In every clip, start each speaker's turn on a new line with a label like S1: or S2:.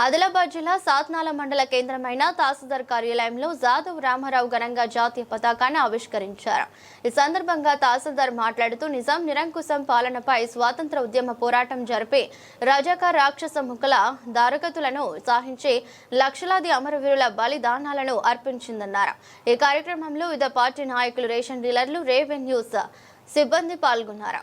S1: ఆదిలాబాద్ జిల్లా సాత్నాల మండల కేంద్రమైన తహసీల్దార్ కార్యాలయంలో జాదవ్ రామారావు ఘనంగా జాతీయ పతాకాన్ని ఆవిష్కరించారు. ఈ సందర్భంగా తహసీల్దార్ మాట్లాడుతూ నిజాం నిరంకుశం పాలనపై స్వాతంత్ర ఉద్యమ పోరాటం జరిపి రజాకార్ రాక్షస ముఖల దారగతులను సాహించి లక్షలాది అమరవీరుల బలిదానాలను అర్పించిందన్నారు. ఈ కార్యక్రమంలో వివిధ పార్టీ నాయకులు రేషన్ డీలర్లు రెవెన్యూస్ సిబ్బంది పాల్గొన్నారు.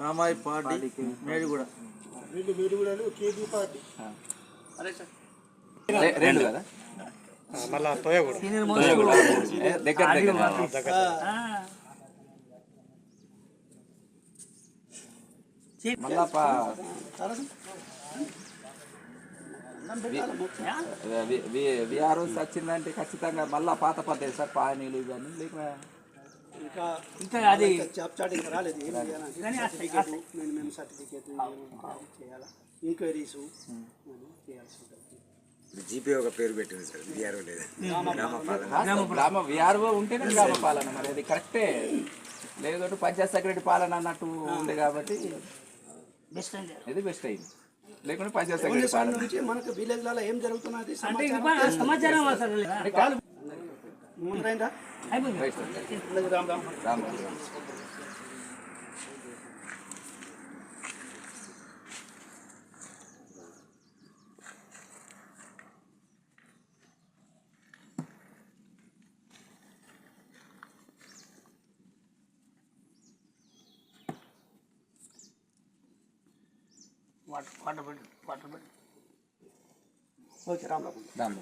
S2: రామాయి పార్టీ మేడి కూడా
S3: వీళ్ళు కేబీ పార్టీ
S4: రెండు. కదా
S3: మళ్ళా
S4: సచ్చిందంటే దగ్గర దగ్గర మళ్ళా వచ్చిందంటే ఖచ్చితంగా మళ్ళా పాత పద్ధతి సార్ పానీలు ఇవన్నీ లేక
S3: ఇంకా
S5: ఇంకా అది
S3: జాబ్ చాట్ ఇంకా రాలేదు. ఏం సర్టిఫికేట్ నేను మేము సర్టిఫికేట్ చేయాలా ఎంక్వైరీస్ చేయాల్సి ఉంటుంది.
S6: జీపీ ఒక పేరు పెట్టింది సార్ బీఆర్ఓ లేదు?
S4: గ్రామ విఆర్ఓ ఉంటేనే గ్రామ పాలన మరి అది కరెక్టే. లేదంటే పంచాయత్ సెక్రటరీ పాలన అన్నట్టు ఉంది కాబట్టి
S5: బెస్ట్ అండి.
S4: ఇది బెస్ట్ అయింది. లేకుంటే పంచాయత్ సెక్రటరీ పాలన.
S3: నుంచి మనకు విలేజ్లలో ఏం జరుగుతున్నది
S5: అంటే
S3: मुन
S5: रहेंदा water water
S3: water
S5: okay
S4: Ram Ram
S3: Ram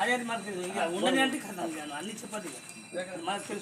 S5: అదే మనకి ఉండని అంటే కదా అన్ని చెప్పదు మనకు తెలుసు